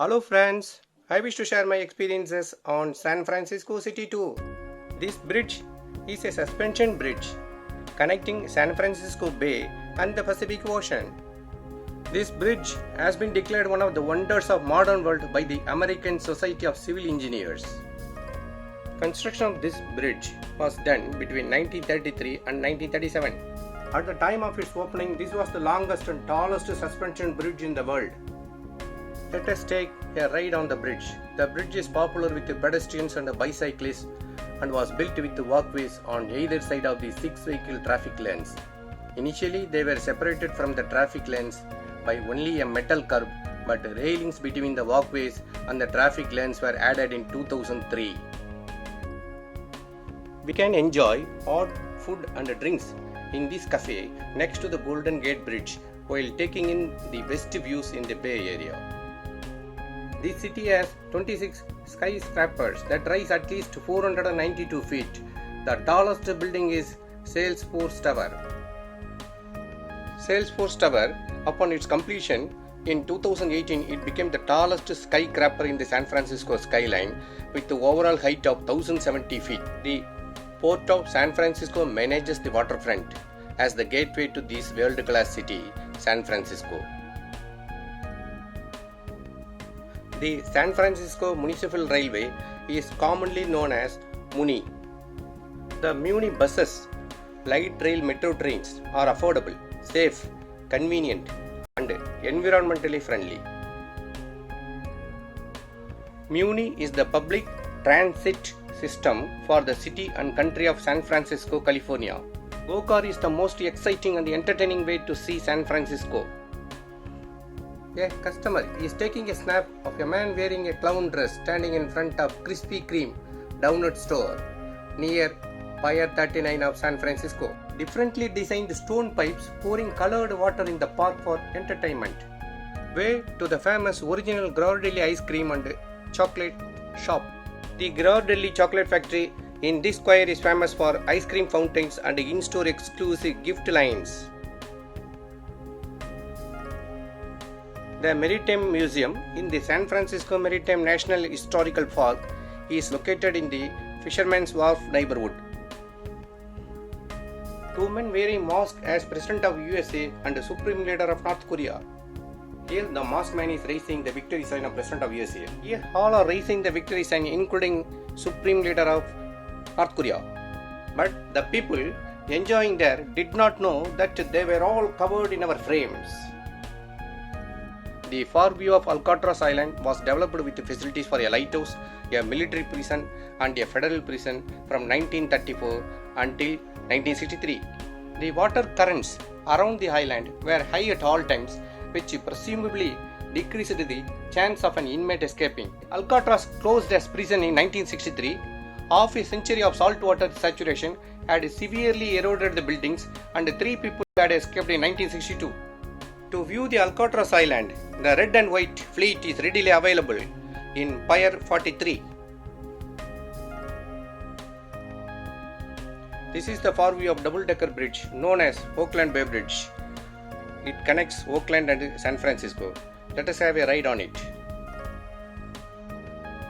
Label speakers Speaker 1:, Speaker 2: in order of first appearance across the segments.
Speaker 1: Hello friends, I wish to share my experiences on San Francisco City Tour. This bridge is a suspension bridge connecting San Francisco Bay and the Pacific Ocean. This bridge has been declared one of the wonders of modern world by the American Society of Civil Engineers. Construction of this bridge was done between 1933 and 1937. At the time of its opening, this was the longest and tallest suspension bridge in the world. Let us take a ride on the bridge. The bridge is popular with the pedestrians and the bicyclists and was built with the walkways on either side of the six vehicle traffic lanes. Initially, they were separated from the traffic lanes by only a metal curb, but railings between the walkways and the traffic lanes were added in 2003. We can enjoy hot food and drinks in this cafe next to the Golden Gate Bridge while taking in the best views in the Bay Area. This city has 26 skyscrapers that rise at least 492 feet. The tallest building is Salesforce Tower. Salesforce Tower, upon its completion in 2018, it became the tallest skyscraper in the San Francisco skyline with the overall height of 1070 feet. The Port of San Francisco manages the waterfront as the gateway to this world class city, San Francisco. The San Francisco Municipal Railway is commonly known as MUNI. The MUNI buses, light rail metro trains are affordable, safe, convenient, and environmentally friendly. MUNI is the public transit system for the city and country of San Francisco, California. Go-car is the most exciting and entertaining way to see San Francisco. A customer is taking a snap of a man wearing a clown dress standing in front of Krispy Kreme donut store near Pier 39 of San Francisco. Differently designed stone pipes pouring colored water in the park for entertainment. Way to the famous original Ghirardelli ice cream and chocolate shop. The Ghirardelli chocolate factory in this square is famous for ice cream fountains and in-store exclusive gift lines. The Maritime Museum in the San Francisco Maritime National Historical Park is located in the Fisherman's Wharf neighborhood. Two men wearing mask as President of USA and the Supreme Leader of North Korea. Here the mask man is raising the victory sign of President of USA. Here all are raising the victory sign including Supreme Leader of North Korea. But the people enjoying there did not know that they were all covered in our frames. The far view of Alcatraz Island was developed with facilities for a lighthouse, a military prison, and a federal prison from 1934 until 1963. The water currents around the island were high at all times, which presumably decreased the chance of an inmate escaping. Alcatraz closed as prison in 1963. Half a century of saltwater saturation had severely eroded the buildings, and three people had escaped in 1962. To view the Alcatraz Island, the red and white fleet is readily available in Pier 43. This is the far view of double-decker bridge known as Oakland Bay Bridge. It connects Oakland and San Francisco. Let us have a ride on it.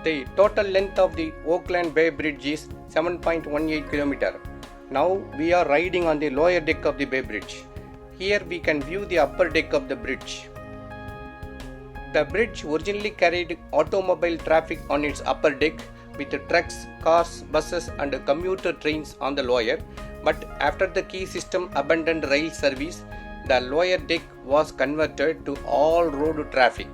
Speaker 1: The total length of the Oakland Bay Bridge is 7.18 km. Now we are riding on the lower deck of the Bay Bridge. Here we can view the upper deck of the bridge. The bridge originally carried automobile traffic on its upper deck with trucks, cars, buses, and commuter trains on the lower. But after the key system abandoned rail service, the lower deck was converted to all road traffic.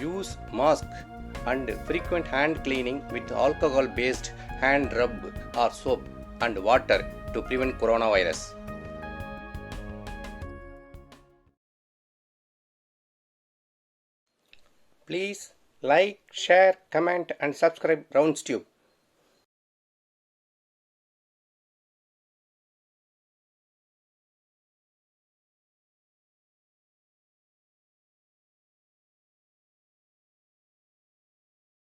Speaker 1: Use mask and frequent hand cleaning with alcohol based hand rub or soap and water to prevent coronavirus. Please like, share, comment and subscribe Roundstube.